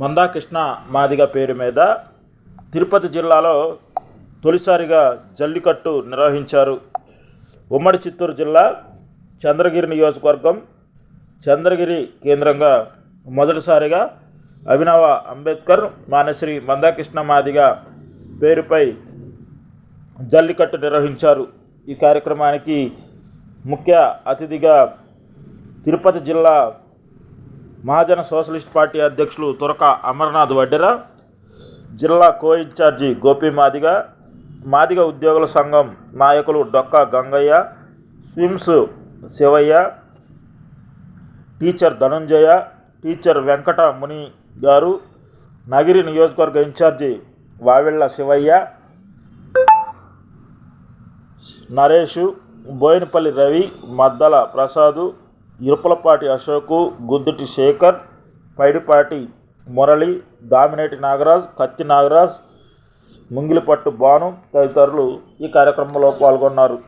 మందాకృష్ణ మాదిగ పేరు మీద తిరుపతి జిల్లాలో తొలిసారిగా జల్లికట్టు నిర్వహించారు. ఉమ్మడి చిత్తూరు జిల్లా చంద్రగిరి నియోజకవర్గం చంద్రగిరి కేంద్రంగా మొదటిసారిగా అభినవ అంబేద్కర్ మానశ్రీ మందాకృష్ణ మాదిగ పేరుపై జల్లికట్టు నిర్వహించారు. ఈ కార్యక్రమానికి ముఖ్య అతిథిగా తిరుపతి జిల్లా మహాజన సోషలిస్ట్ పార్టీ అధ్యక్షులు తురక అమర్నాథ్ వడ్డెర జిల్లా కో ఇన్ఛార్జి గోపి మాదిగ మాదిగ ఉద్యోగుల సంఘం నాయకులు డొక్క గంగయ్య స్విమ్స్ శివయ్య టీచర్ ధనుంజయ టీచర్ వెంకట ముని గారు నగిరి నియోజకవర్గ ఇన్ఛార్జి వావిళ్ళ శివయ్య నరేషు బోయినపల్లి రవి మద్దల ప్రసాదు ఇరుపులపాటి అశోకు గుద్దుటి శేఖర్ పైడిపాటి మురళి దామినేటి నాగరాజ్ కత్తి నాగరాజ్ ముంగిలిపట్టు బాను తదితరులు ఈ కార్యక్రమంలో పాల్గొన్నారు.